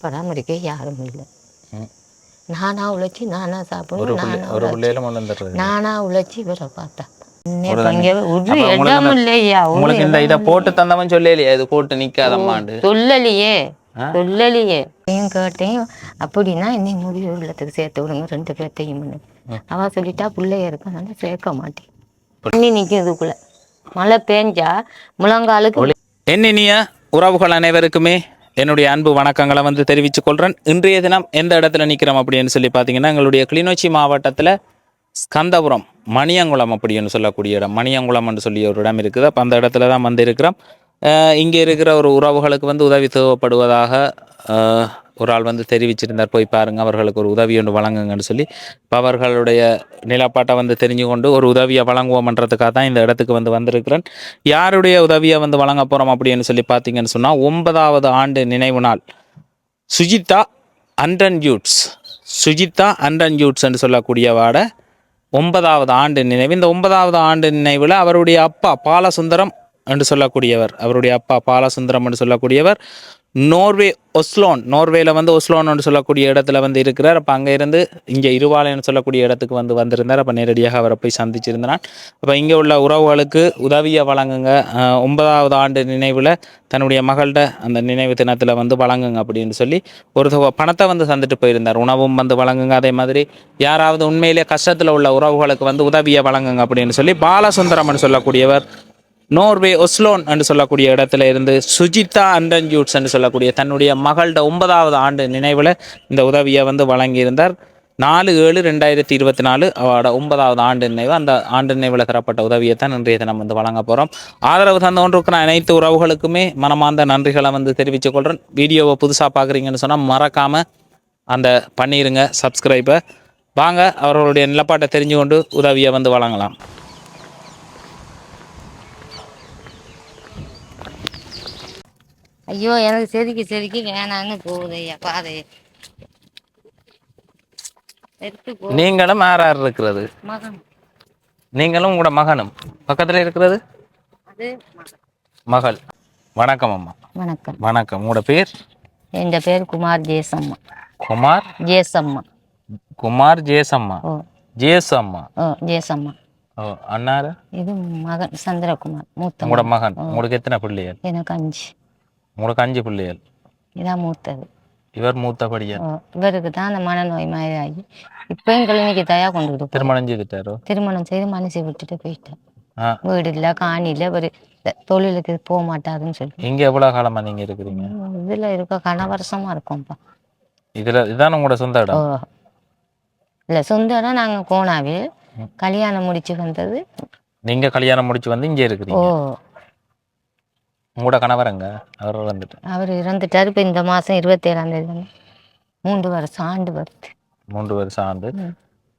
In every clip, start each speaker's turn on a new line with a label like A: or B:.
A: பராமரிக்க யாரும் இல்லை.
B: ம்.
A: நானா உழைச்சி நானா
B: ஒரு
A: சாப்பிடணும்
B: பிள்ளை
A: நானா
B: ஒரு
A: உழைச்சி இவரை பார்த்தா
B: போட்டு தந்தவன் சொல்லலையா இது போட்டு நிக்காதம்மாண்டு
A: சொல்லலையே? சொல்லலையே. கேட்டையும் அப்படின்னா இன்னை முடிவு உள்ளத்துக்கு சேர்த்து விடுங்க ரெண்டு பேர்த்தையும் அவ சொல்லிட்டா பிள்ளைய இருக்க நான் சேர்க்க மாட்டேன். தண்ணி நிற்கும் இதுக்குள்ள மழை பேஞ்சா முழங்காலுக்கு
B: என்னினிய உறவுகள் அனைவருக்குமே என்னுடைய அன்பு வணக்கங்களை வந்து தெரிவித்துக் கொள்கிறேன் இன்றைய தினம் எந்த இடத்துல நிற்கிறோம் அப்படின்னு சொல்லி பார்த்தீங்கன்னா எங்களுடைய கிளிநொச்சி மாவட்டத்தில் ஸ்கந்தபுரம் மணியங்குளம் அப்படின்னு சொல்லக்கூடிய இடம். மணியங்குளம்னு சொல்லி ஒரு இடம் இருக்குது. அப்போ அந்த இடத்துல தான் வந்து இருக்கிறோம் இங்கே இருக்கிற ஒரு உறவுகளுக்கு வந்து உதவி தேவைப்படுவதாக ஒரு ஆள் வந்து தெரிவிச்சிருந்தார் போய் பாருங்கள் அவர்களுக்கு ஒரு உதவி ஒன்று வழங்குங்கன்னு சொல்லி. இப்போ அவர்களுடைய நிலப்பாட்டை வந்து தெரிஞ்சு கொண்டு ஒரு உதவியை வழங்குவோம்ன்றதுக்காக தான் இந்த இடத்துக்கு வந்து வந்திருக்கிறேன். யாருடைய உதவியை வந்து வழங்க போகிறோம் அப்படின்னு சொல்லி பார்த்தீங்கன்னு சொன்னால் ஒன்பதாவது ஆண்டு நினைவு நாள். சுஜிதா அண்டன் யூட்ஸ் சுஜிதா அண்டன் யூட்ஸ் என்று சொல்லக்கூடியவாட ஒன்பதாவது ஆண்டு நினைவு. இந்த ஒன்பதாவது ஆண்டு நினைவில் அவருடைய அப்பா பாலசுந்தரம் என்று சொல்லக்கூடியவர். அவருடைய அப்பா பாலசுந்தரம் என்று சொல்லக்கூடியவர். நோர்வே ஒஸ்லோன். நோர்வேல வந்து ஒஸ்லோன் சொல்லக்கூடிய இடத்துல வந்து இருக்கிறார். அப்போ அங்கே இருந்து இங்கே இருவாலைன்னு சொல்லக்கூடிய இடத்துக்கு வந்து வந்திருந்தார். அப்போ நேரடியாக அவரை போய் சந்திச்சிருந்தான் அப்போ இங்கே உள்ள உறவுகளுக்கு உதவியை வழங்குங்க. ஒன்பதாவது ஆண்டு நினைவில் தன்னுடைய மகள்கிட்ட அந்த நினைவு தினத்தில் வந்து வழங்குங்க அப்படின்னு சொல்லி ஒரு தொகை பணத்தை வந்து தந்துட்டு போயிருந்தார். உணவும் வந்து வழங்குங்க. அதே மாதிரி யாராவது உண்மையிலே கஷ்டத்தில் உள்ள உறவுகளுக்கு வந்து உதவியை வழங்குங்க அப்படின்னு சொல்லி பாலசுந்தரம்னு சொல்லக்கூடியவர் நோர்வே ஒஸ்லோன் என்று சொல்லக்கூடிய இடத்துல இருந்து சுஜிதா அண்டன்ஜூட்ஸ் என்று சொல்லக்கூடிய தன்னுடைய மகள்கிட்ட ஒன்பதாவது ஆண்டு நினைவில் இந்த உதவியை வந்து வழங்கியிருந்தார். நாலு ஏழு ரெண்டாயிரத்தி இருபத்தி நாலு அவரோட ஒன்பதாவது ஆண்டு நினைவு. அந்த ஆண்டு நினைவில் தரப்பட்ட உதவியை தான் இன்றைய தினம் வந்து வழங்க போகிறோம் ஆதரவு தந்து நான் அனைத்து உறவுகளுக்குமே மனமார்ந்த நன்றிகளை வந்து தெரிவித்துக் கொள்கிறேன் வீடியோவை புதுசாக பார்க்குறீங்கன்னு சொன்னால் மறக்காமல் அந்த பண்ணிடுங்க சப்ஸ்கிரைபை வாங்க அவர்களுடைய நிலப்பாட்டை தெரிஞ்சு கொண்டு உதவியை வந்து வழங்கலாம்.
A: ஐயோ எனக்கு செதுக்கி செதுக்கி வேணான்னு போகுது. ஐயா பாதை
B: நீங்களும் யார் யார் இருக்கிறது நீங்களும் உங்களோட மகனும். பக்கத்தில் இருக்கிறது. மகள். வணக்கம் அம்மா.
A: வணக்கம்.
B: வணக்கம். உங்களோட பேர்?
A: என் பேர் குமார் ஜேசம்மா.
B: குமார்?
A: ஜேசம்மா.
B: குமார் ஜேசம்மா. ஜேசம்மா.
A: ஜேசம்மா.
B: ஓ அண்ணாரு?
A: இது மகன் சந்திரகுமார். மூத்த
B: உங்களோட
A: மகன்.
B: மகன். உங்களுக்கு எத்தனை பிள்ளைகள்?
A: எனக்கு அஞ்சு.
B: உங்களுக்கு அஞ்சு பிள்ளைகள்.
A: இதான் மூத்தது.
B: இவர் மூத்த படியன்
A: ஓ, இவருக்கு தான் அந்த மனநோய் மாதிரி ஆகி. இப்பயும் கிளினிக்கு தயா கொண்டுகிட்டு போ
B: திருமணம் செய்துட்டாரோ?
A: திருமணம் செய்து மனசை விட்டுட்டு போயிட்டேன் வீடு இல்லை காணி இல்லை ஒரு தொழிலுக்கு போக மாட்டாருன்னு சொல்லி.
B: இங்க எவ்வளவு காலமா நீங்க இருக்கிறீங்க?
A: இதுல இருக்க கனவரசமா இருக்கோம்ப்பா
B: இதுல இதுதான் உங்களோட சொந்த இடம்?
A: இல்லை சொந்த இடம் நாங்க கோணாவில் கல்யாணம் முடிச்சு வந்தது.
B: நீங்க கல்யாணம் முடிச்சு வந்து இங்கே
A: ஓ.
B: இருக்கிறீங்க உங்களோட கணவரங்க. அவர் வந்துட்டு
A: அவர் இறந்துட்டாரு. இப்போ இந்த மாசம் இருபத்தேழாம் தேதி வந்து மூன்று வருஷம் ஆண்டு வருது.
B: மூன்று வருஷம் ஆண்டு.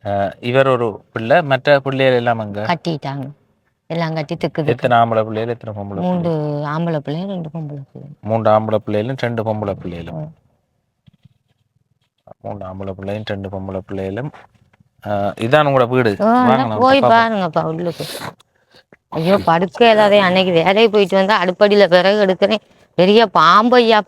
B: அஹ், இவர் ஒரு பிள்ளை. மற்ற பிள்ளைகள் எல்லாம் அங்க
A: கட்டிட்டாங்க. எல்லாம் கட்டி திக்குது.
B: எத்தனை ஆம்பளை பிள்ளைகள் எத்தனை பொம்பளை?
A: மூன்று ஆம்பளை பிள்ளைங்க ரெண்டு பொம்பளை பிள்ளைங்க
B: மூன்று ஆம்பளை பிள்ளைகளும் ரெண்டு பொம்பளை பிள்ளைகளும்.
A: ம்.
B: மூன்று ஆம்பளை பிள்ளையும் ரெண்டு பொம்பளை பிள்ளைகளும். அஹ், இதான் உங்களோட வீடு. வாங்க
A: போய். பாருங்கப்பா உள்ளுக்கு. ஐயோ படுக்க இல்லாதே அன்னைக்கு வேலைக்கு போயிட்டு வந்தா அடுப்படியில விறகு எடுக்கிறேன். பெரிய பாம்பு ஐயா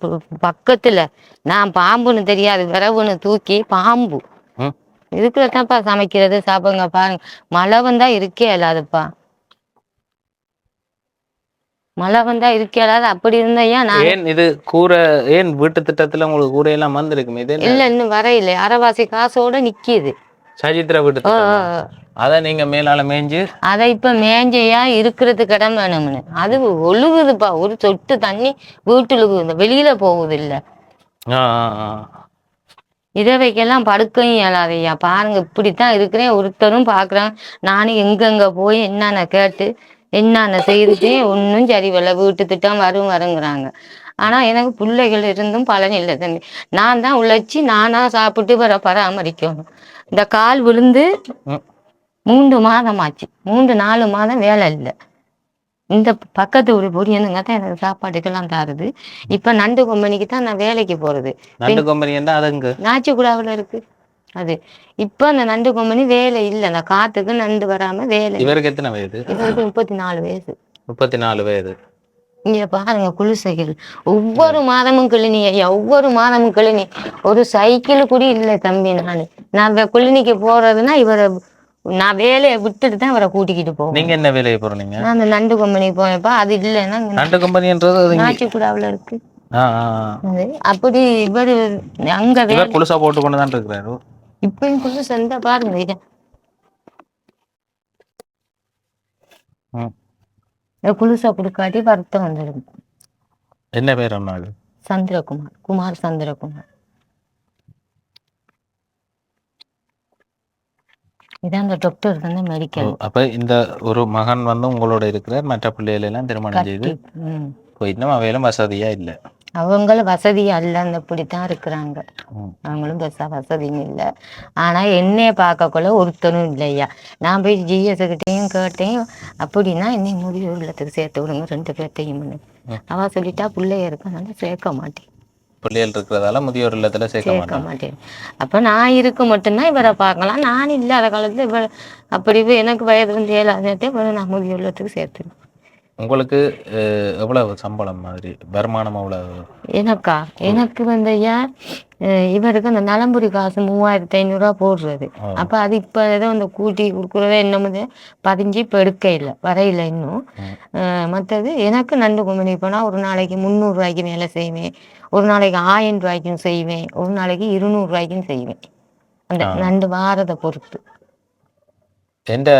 A: பக்கத்துல. நான் பாம்புன்னு தெரியாது. விறகுன்னு தூக்கி பாம்பு.
B: ம்.
A: இதுக்குள்ள தான்ப்பா சமைக்கிறது சாப்பிடுங்க பாருங்க. மழை வந்தா இருக்கே இல்லாதப்பா. மழை வந்தா இருக்கே இல்லாத அப்படி இருந்தையா நான்
B: ஏன் இது கூரை ஏன் வீட்டு திட்டத்துல உங்களுக்கு கூரை எல்லாம் வந்திருக்குமே? இது
A: இல்ல இன்னும் வரையில. அரைவாசி காசோட நிக்கிது.
B: சஜித்ரா வீட்டு. அதை நீங்க மேலால மேய்ஞ்சு
A: அதை இப்ப மேஞ்சையா இருக்கிறதுக்கு இடம் வேணும்னு. அது ஒழுகுதுப்பா. ஒரு சொட்டு தண்ணி வீட்டுல வெளியில போகுது இல்ல. இதை வைக்கலாம் படுக்கையும் இயலாதையா. பாருங்க இப்படித்தான் இருக்கிறேன். ஒருத்தரும் பாக்குறாங்க நானும் எங்கெங்க போய் என்னென்ன கேட்டு என்னென்ன செய்துட்டேன் ஒன்றும் சரி வரல வீட்டு திட்டம் வரும் வருங்கிறாங்க. ஆனா எனக்கு பிள்ளைகள் இருந்தும் பலன் இல்லை தம்பி. நான் தான் உழைச்சி நானா சாப்பிட்டு வர பராமரிக்கணும். இந்த கால் விழுந்து. மூன்று மாதம் ஆச்சு மூன்று நாலு மாதம் வேலை இல்லை. இந்த பக்கத்து ஒரு பொடியனுங்க தான் எனக்கு சாப்பாட்டுக்கெல்லாம் தருது. இப்ப நண்டு கம்பெனிக்கு தான் நான் வேலைக்கு போறது.
B: நண்டு கம்பெனி
A: நாச்சிக்குடாவில் இருக்கு. அது. இப்ப அந்த நண்டு கம்பெனி வேலை இல்லை. அந்த காத்துக்கு நண்டு வராம வேலை
B: இவருக்கு எத்தனை வயது?
A: இவருக்கு முப்பத்தி நாலு வயசு.
B: முப்பத்தி நாலு வயது.
A: இங்க பாருங்க குளிசைகள் ஒவ்வொரு மாதமும் கிளினி ஐயா ஒவ்வொரு மாதமும் கிளினி. ஒரு சைக்கிள் கூட இல்லை தம்பி நான். நான் கிளினிக்கு போறதுன்னா இவரை நான் வேலையை விட்டுட்டு தான் இவரை கூட்டிக்கிட்டு போவேன்.
B: நீங்க என்ன வேலையை போறீங்க
A: நான் அந்த நண்டு கம்பெனி போனப்ப அது இல்லைன்னா
B: நண்டு கம்பெனின்றது
A: நாச்சிக்குடாவில் இருக்கு. அப்படி இவர் அங்க வேலை
B: புதுசா போட்டு கொண்டு தான் இருக்கிறாரு.
A: இப்பயும் குளிசை இருந்தா பாருங்க குளிசை கொடுக்காட்டி வருத்தம் வந்துடும்.
B: என்ன பேர்
A: சந்திரகுமார் குமார் சந்திரகுமார். இதான் அந்த டாக்டர் வந்து மெடிக்கல்
B: அப்ப இந்த ஒரு மகன் வந்து உங்களோட இருக்கிறார் மற்ற பிள்ளைகள் எல்லாம் திருமணம் செய்து
A: ம்.
B: போயிட்டு அவையிலும் வசதியா இல்லை.
A: அவங்களும் வசதி அல்லன்னு இப்படித்தான் இருக்கிறாங்க. அவங்களும் பெருசா வசதியும் இல்லை. ஆனா என்னைய பார்க்கக்குள்ள ஒருத்தனும் இல்லையா நான் போய் ஜிஎஸ் கிட்டையும் கேட்டேன். அப்படின்னா என்னை முதியோர் இல்லத்துக்கு சேர்த்து விடுங்க ரெண்டு பேர்த்தையும் அவ சொல்லிட்டா பிள்ளைய இருக்கனால சேர்க்க மாட்டேன்.
B: பிள்ளைகள் இருக்கிறதால முதியோர் இல்லத்துல சேர்க்க
A: சேர்க்க மாட்டேன். அப்ப நான் இருக்க மட்டும்தான் இவரை பார்க்கலாம். நான் இல்லாத காலத்துல இவ அப்படி எனக்கு வயது வந்து ஏழாவது இவரை நான் முதியோர் இல்லத்துக்கு சேர்த்துருவேன்
B: உங்களுக்கு எவ்வளவு சம்பளம் மாதிரி வருமானம் எவ்வளவு
A: எனக்கா? எனக்கு வந்து அஹ் இவருக்கு அந்த நலம்புரி காசு மூவாயிரத்தி ஐநூறுரூவா போடுறது. அப்ப அது இப்ப ஏதோ அந்த கூட்டி கொடுக்குறதே என்னமுது பதிஞ்சு இப்ப எடுக்க இல்லை வரையில இன்னும்.
B: ம்.
A: அஹ் மத்தது எனக்கு நண்டு கும்பினி போனா ஒரு நாளைக்கு முந்நூறு ரூபாய்க்கு மேல செய்வேன். ஒரு நாளைக்கு ஆயிரம் ரூபாய்க்கும் செய்வேன். ஒரு நாளைக்கு இருநூறு ரூபாய்க்கும் செய்வேன். அந்த நண்டு வாரதை பொறுத்து.
B: எந்த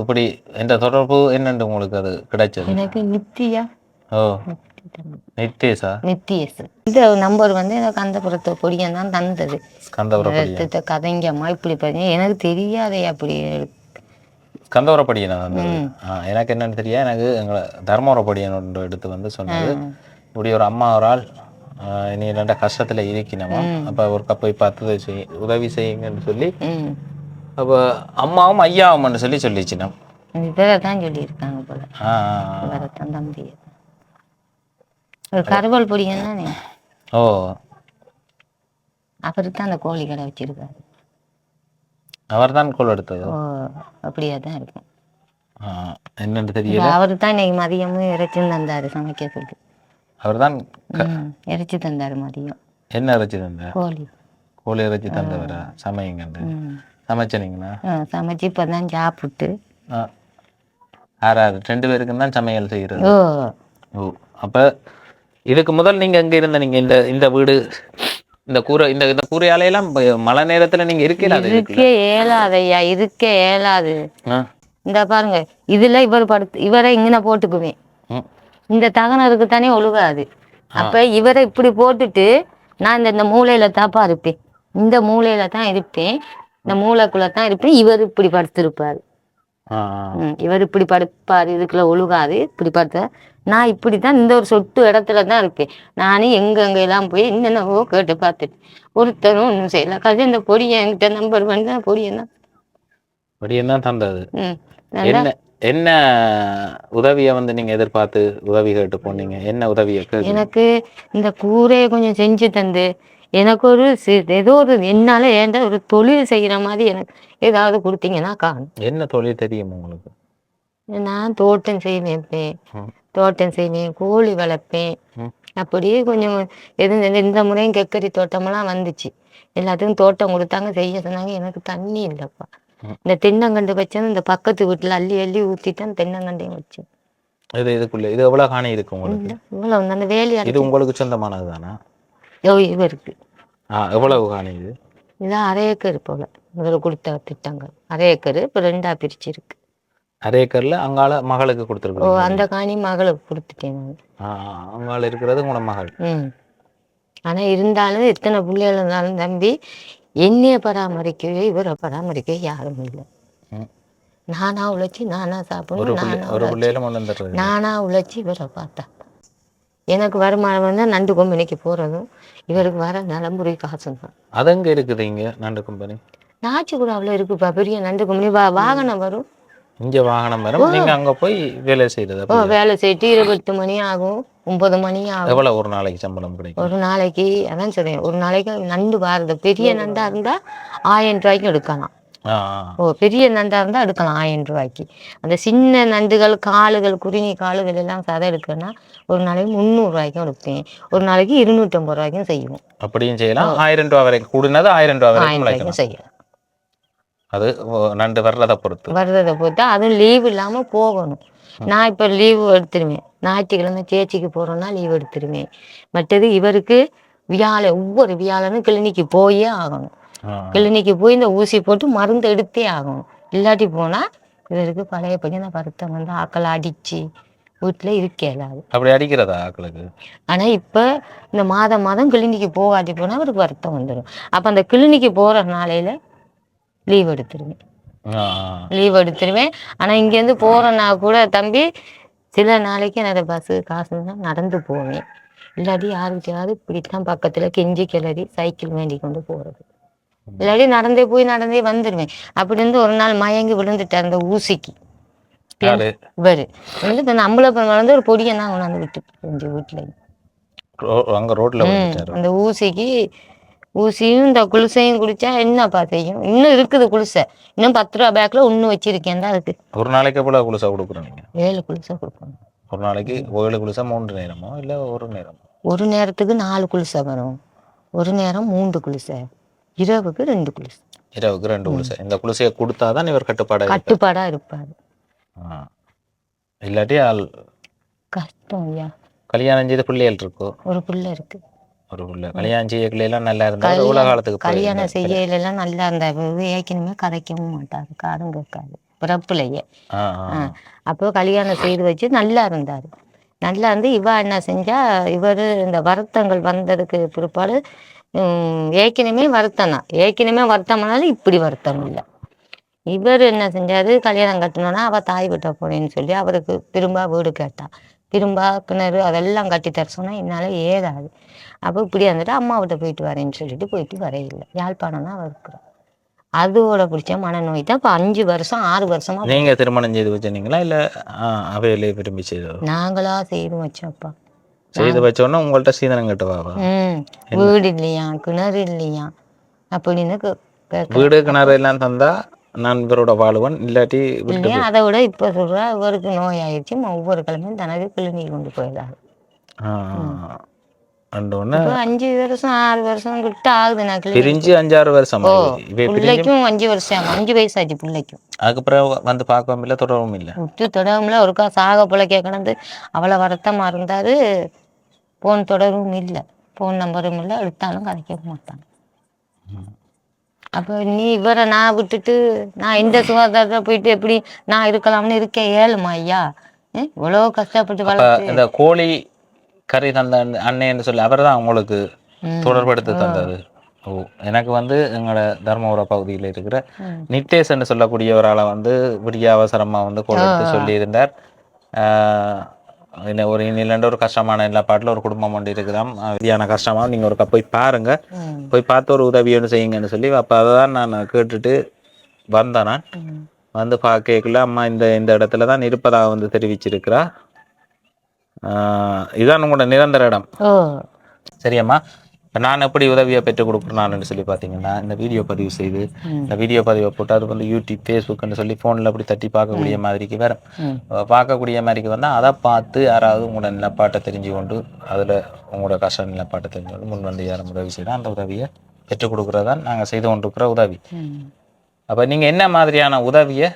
B: இப்படி எந்த தொடர்பு என்னண்டு உங்களுக்கு அது கிடைச்சது?
A: எனக்கு நித்தியா
B: ஓ. நித்தேஷா
A: நித்தியஸ் இந்த நம்பர் வந்து எனக்கு அந்த புறத்து பொடியன் தான் தந்தது.
B: ஸ்கந்தபுரப்படியா
A: எடுத்து கதைங்கம்மா இப்படி பண்ணி எனக்கு தெரியாதே அப்படி
B: ஆ, எனக்கு என்னன்னு தெரியா? எனக்கு எங்களை தர்மபுரப்படியன் எடுத்து வந்து சொன்னது. இப்படி ஒரு அம்மா ஒரு ஆள் நீ ரெண்ட கஷ்டத்துல இருக்கணுமா? அப்ப ஒரு போய் பார்த்து உதவி செய்யுங்கன்னு சொல்லி அப்ப அம்மாவும் ஐயாவும்னு சொல்லி சொல்லிச்சு நம்ம
A: இவரை தான் சொல்லியிருக்காங்க போல. இவரை தான் தம்பி. ஒரு கருவல் பொடியன் தானே.
B: ஓ.
A: அவரு தான் அந்த கோழி கடை வச்சிருக்காரு.
B: அவர் தான் கோல் எடுத்ததோ?
A: ஓ அப்படியே தான் இருக்கும்.
B: என்னன்னு தெரியல.
A: அவரு தான் இன்னைக்கு மதியமும் இறைச்சும் தந்தாரு சமைக்க சொல்லி
B: அவர் தான்
A: இறைச்சி தந்தாரு மதியம்.
B: என்ன இறைச்சி தந்தார்?
A: கோழி.
B: கோழி இறைச்சி தந்தவரா? சமையுங்கண்டு சமைச்சனீங்களா
A: சமைச்சு இப்போ தான் சாப்பிட்டு.
B: ஆ ஆறு ஆறு ரெண்டு பேருக்கும் தான் சமையல் செய்கிறது
A: ஓ.
B: அப்ப இதுக்கு முதல் நீங்க எங்க இருந்த? நீங்க இந்த இந்த வீடு இந்த கூரை இந்த இந்த கூரையாலையெல்லாம் மழை நேரத்துல நீங்க இருக்கல அது
A: இருக்க இயலாது ஐயா இருக்க
B: ஆ.
A: இந்த பாருங்க இதுல இவர் படுத்து இவரை இங்கன போட்டுக்குவேன். இந்த தகனருக்கு தானே ஒழுகாது. அப்ப இவரை இப்படி போட்டுட்டு நான் இந்த இந்த மூலையில தாப்பா இருப்பேன். இந்த மூலையில தான் இருப்பேன். இந்த மூளைக்குள்ள தான் இருப்பேன் இவர் இப்படி படுத்திருப்பாரு. இவர் இப்படி படுப்பாரு. இதுக்குள்ள ஒழுகாது. இப்படி படுத்த நான் இப்படி தான் இந்த ஒரு சொட்டு இடத்துல தான் இருப்பேன் நானும் எங்க எங்க எல்லாம் போய் என்னென்னவோ கேட்டு பார்த்துட்டு ஒருத்தரும் ஒன்றும் செய்யல. கதை இந்த பொடியை என்கிட்ட நம்பர் பண்ணி பொடியை தான்.
B: அப்படி என்ன? தந்தது? என்ன என்ன உதவியை வந்து நீங்க எதிர்பார்த்து உதவி கேட்டு போனீங்க? என்ன உதவியை
A: எனக்கு இந்த கூரையை கொஞ்சம் செஞ்சு தந்து. எனக்கு ஒரு ஏதோ ஒரு என்னால ஏண்ட ஒரு தொழில் செய்யற மாதிரி எனக்கு ஏதாவது கொடுத்தீங்கன்னா காணும்.
B: என்ன தொழில் தெரியும் உங்களுக்கு?
A: நான் தோட்டம் செய்வேன். தோட்டம் செய்வேன் கோழி வளர்ப்பேன். அப்படியே கொஞ்சம் எது இந்த- முறையும் கெக்கரி தோட்டமெல்லாம் வந்துச்சு. எல்லாத்துக்கும் தோட்டம் கொடுத்தாங்க செய்ய சொன்னாங்க. எனக்கு தண்ணி இல்லைப்பா. இந்த தென்னங்கண்டு வச்சேன் இந்த பக்கத்து வீட்டுல அள்ளி அள்ளி ஊத்திட்டேன் தென்னங்கண்டையும் வச்சேன்.
B: இது இதுக்குள்ள இது எவ்வளவு காணி இருக்கு உங்களுக்கு?
A: இவ்வளவு அந்த வேலையா
B: இது உங்களுக்கு சொந்தமானது தானா?
A: இவருக்கு
B: ஆ எவ்வளவு காணி இது?
A: இது அரை ஏக்கர் போல. முதல்ல கொடுத்த திட்டங்கள். அரை ஏக்கர் இப்போ ரெண்டா பிரிச்சிருக்கு.
B: அரை ஏக்கர்ல அங்கால மகளுக்கு
A: ஓ
B: கொடுத்துருக்கோம்
A: அந்த காணி மகளுக்கு கொடுத்துட்டேன் நான்.
B: அங்கால இருக்கிறது உங்களோட மகள்.
A: ம். ஆனா இருந்தாலும் எத்தனை பிள்ளைகள் இருந்தாலும் தம்பி என்னைய பராமரிக்கவே இவரை பராமரிக்கவே யாரும் இல்லை. நானா உழைச்சி நானா சாப்பிடணும் நானா உழைச்சி இவரை பார்த்தா. எனக்கு வருமானம் வந்து நண்டு கொம்பனிக்கு போறதும் இவருக்கு வர நலம்புரி காசும் தான்.
B: அது எங்க இருக்குது இங்க நண்டு கம்பெனி
A: நாச்சி கூட அவ்வளோ இருக்குப்பா பெரிய நண்டு கொம்பனி வா வாகனம் வரும்.
B: இங்க வாகனம் வரும். நீங்க அங்க போய் வேலை செய்யறது
A: ஓ வேலை செய்யிட்டு இருபத்து மணி ஆகும் ஒன்பது மணி ஆகும்.
B: எவ்வளவு ஒரு நாளைக்கு சம்பளம் கிடைக்கும்?
A: ஒரு நாளைக்கு அதான் சொல்றேன் ஒரு நாளைக்கு நண்டு வாருது. பெரிய நண்டா இருந்தா ஆயிரம் ரூபாய்க்கு எடுக்கலாம். ஓ பெரிய நண்டா இருந்தா எடுக்கலாம் ஆயிரம் ரூபாய்க்கு. அந்த சின்ன நண்டுகள் காலுகள் குருணி காலுகள் எல்லாம் சதை எடுக்கணும்னா ஒரு நாளைக்கு முந்நூறு ரூபாய்க்கும் எடுப்பேன். ஒரு நாளைக்கு இருநூற்றம்பது ரூபாய்க்கும் செய்வோம்.
B: அப்படியும் செய்யலாம். ஆயிரம் ரூபா வரைக்கும் கூடுனது ஆயிரம் ரூபா வரைக்கும்
A: செய்யலாம்.
B: அது நண்டு வர்றதை பொறுத்து.
A: வர்றதை பொறுத்து அதுவும் லீவ் இல்லாம போகணும். நான் இப்ப லீவு எடுத்துருவேன். ஞாயிற்றுக்கிழமை சேச்சிக்கு போறோம்னா லீவ் எடுத்துருவேன். மற்றது இவருக்கு வியாழ ஒவ்வொரு வியாழனும் கிளினிக்கு போயே ஆகணும். கிளினிக்கு போய் இந்த ஊசி போட்டு மருந்து எடுத்தே ஆகணும். இல்லாட்டி போனா இவருக்கு பழையபடி அந்த வருத்தம் வந்து ஆக்களை அடிச்சு வீட்டுல இருக்க இயலாது.
B: அப்படி அடிக்கிறதா ஆக்களுக்கு?
A: ஆனா இப்ப இந்த மாதம் மாதம் கிளினிக்கு போகாட்டி போனா அவருக்கு வருத்தம் வந்துடும் அப்ப அந்த கிளினிக்கு போற நாளையில லீவ் எடுத்துருவேன். லீவ் எடுத்துருவேன். ஆனா இங்கேருந்து போறேன்னா கூட தம்பி சில நாளைக்கு என்னோட பஸ்ஸு காசுன்னா நடந்து போவேன். இல்லாட்டி யாருக்கிட்டையாவது இப்படித்தான் பக்கத்துல கெஞ்சி கிளறி சைக்கிள் வேண்டி கொண்டு போறது. இல்லாட்டி நடந்தே போய் நடந்தே வந்துடுவேன் அப்படி இருந்து ஒரு நாள் மயங்கி விழுந்துட்டார் அந்த ஊசிக்கு. இவரு. வந்து இந்த அம்பளப்பன் வளர்ந்து ஒரு பொடியை தான் கொண்டாந்து விட்டு கொஞ்சம் வீட்டுல அந்த ஊசிக்கு ஊசியும் இந்த குளிசையும் குடிச்சா என்னப்பா செய்யும்? இன்னும் இருக்குது குளிசை. இன்னும் பத்து ரூபா பேக்ல இன்னும் வச்சிருக்கேன் தான் இருக்கு.
B: ஒரு நாளைக்கு எவ்வளவு குளிசா கொடுக்குறோம் நீங்க
A: ஏழு குளிசை கொடுக்கணும்.
B: ஒரு நாளைக்கு ஏழு குளிசா மூன்று நேரமோ இல்ல ஒரு நேரமோ?
A: ஒரு நேரத்துக்கு நாலு குளிசை வரும். ஒரு நேரம் மூன்று குளிசை. இரவுக்கு ரெண்டு குளிசை
B: இரவுக்கு ரெண்டு குளிசை இந்த குளிசையை கொடுத்தாதான் இவர் கட்டுப்பாடா.
A: கட்டுப்பாடா இருப்பாரு.
B: இல்லாட்டி ஆள்
A: கஷ்டம் ஐயா.
B: கல்யாணம் செய்த பிள்ளைகள் இருக்கோ?
A: ஒரு பிள்ளை இருக்கு.
B: ஒரு பிள்ளை. கல்யாணம் செய்ய எல்லாம் நல்லா இருந்தா உலக காலத்துக்கு
A: கல்யாணம். செய்யல எல்லாம் நல்லா இருந்தா ஏற்கனவே கதைக்கவும் மாட்டாரு. காதும் கேட்காது. பிறப்புலையே. அப்போ கல்யாணம் செய்து வச்சு நல்லா இருந்தார். நல்லா இருந்து இவ என்ன செஞ்சா இவர் இந்த வருத்தங்கள் வந்ததுக்கு பிற்பாடு ஏற்கனவே வருத்தம் தான் ஏற்கனவே வருத்தம்னாலும் இப்படி வருத்தம் இல்லை. இவர் என்ன செஞ்சாரு? கல்யாணம் கட்டணும்னா அவ தாய் விட்ட போறேன்னு சொல்லி அவருக்கு திரும்ப வீடு கேட்டா. திரும்ப கிணறு அதெல்லாம் கட்டி தர சொன்னா என்னால ஏறாது. அப்போ இப்படி வந்துட்டு அம்மாவிட்ட போயிட்டு வரேன்னு சொல்லிட்டு போயிட்டு வரையில்லை யாழ்ப்பாணம் தான் அவர் இருக்கிறார் அதோட பிடிச்ச மனநோய் தான் இப்போ அஞ்சு வருஷம் ஆறு வருஷமா
B: நீங்க திருமணம் செய்து வச்சிருந்தீங்களா? இல்ல அவையிலே விரும்பி செய்ததோ?
A: நாங்களா செய்து வச்சோம்ப்பா
B: செய்து வச்சோன்னா உங்கள்ட்ட சீதனம் கட்டுவாவா?
A: வீடு இல்லையா? கிணறு இல்லையா? அப்படின்னு
B: வீடு கிணறு எல்லாம் தந்தா நான் இவரோட வாழுவன் இல்லாட்டி
A: அதை விட இப்ப சொல்றா இவருக்கு நோய் ஆயிடுச்சு ஒவ்வொரு கிழமையும் தனக்கு கிளினிக் கொண்டு போயிடாரு அஞ்சு வருஷம் ஆறு வருஷம் கிட்ட ஆகுது நான்
B: பிரிஞ்சு அஞ்சாறு வருஷம்
A: பிள்ளைக்கும் அஞ்சு வருஷம் அஞ்சு வயசாச்சு பிள்ளைக்கும்.
B: அதுக்கப்புறம் வந்து பார்க்கவும் இல்லை தொடரவும் இல்லை?
A: விட்டு தொடரும்ல ஒருக்கா சாக பிள்ளைக்க கிடந்து அவ்வளோ வருத்தமா இருந்தாரு. ஃபோன் தொடரும் இல்லை. ஃபோன் நம்பரும் இல்லை. எடுத்தாலும் கதைக்க மாட்டாங்க அப்போ நீ இவரை நான் விட்டுட்டு நான் இந்த சுகாதாரத்தில் போயிட்டு எப்படி நான் இருக்கலாம்னு இருக்க? ஏழுமா ஐயா? இவ்வளோ கஷ்டப்பட்டு வளர்த்து.
B: இந்த கோழி கறி தந்த அண்ணேன்னு சொல்லி அவர் தான் உங்களுக்கு
A: ம்.
B: தொடர்படுத்தி தந்தது ஓ எனக்கு வந்து எங்களோட தர்மபுர பகுதியில் இருக்கிற
A: ம்.
B: நித்தேஷ்ன்னு சொல்லக்கூடிய ஒரு ஆளை வந்து விடிய அவசரமாக வந்து கொடுத்து சொல்லியிருந்தார். ஆஹ் என்ன ஒரு இன்னிலண்டு ஒரு கஷ்டமான எல்லா பாட்டில் ஒரு குடும்பம் ஒன்று இருக்குதாம். ஆஹ் விதியான கஷ்டமாக நீங்கள் ஒருக்கா போய் பாருங்க.
A: ம்.
B: போய் பார்த்து ஒரு உதவி ஒன்று செய்யுங்கன்னு சொல்லி அப்போ அதை தான் நான் கேட்டுட்டு வந்தேன் நான். வந்து பார்க்கல அம்மா இந்த இந்த இடத்துல தான் இருப்பதாக வந்து தெரிவிச்சிருக்கிறா. ஆஹ் இதான் உங்களோட நிரந்தர இடம். சரியம்மா? நான் எப்படி உதவியை பெற்றுக் கொடுக்குறேன்னு சொல்லி பார்த்தீங்கன்னா இந்த வீடியோ பதிவு செய்து இந்த வீடியோ பதிவை போட்டு அது வந்து யூடியூப் ஃபேஸ்புக்னு சொல்லி ஃபோனில் அப்படி தட்டி பார்க்கக்கூடிய மாதிரிக்கு வேற
A: ம்.
B: பார்க்கக்கூடிய மாதிரிக்கு வந்தால் அதை பார்த்து யாராவது உங்களோட நிலப்பாட்டை தெரிஞ்சு கொண்டு அதில் உங்களோட கஷ்ட நிலப்பாட்டை தெரிஞ்சு கொண்டு முன் வந்து யாரும் உதவி செய்தால் அந்த உதவியை பெற்றுக் கொடுக்குறதான் நாங்கள் செய்து கொண்டிருக்கிற உதவி. அப்போ நீங்கள் என்ன மாதிரியான உதவியை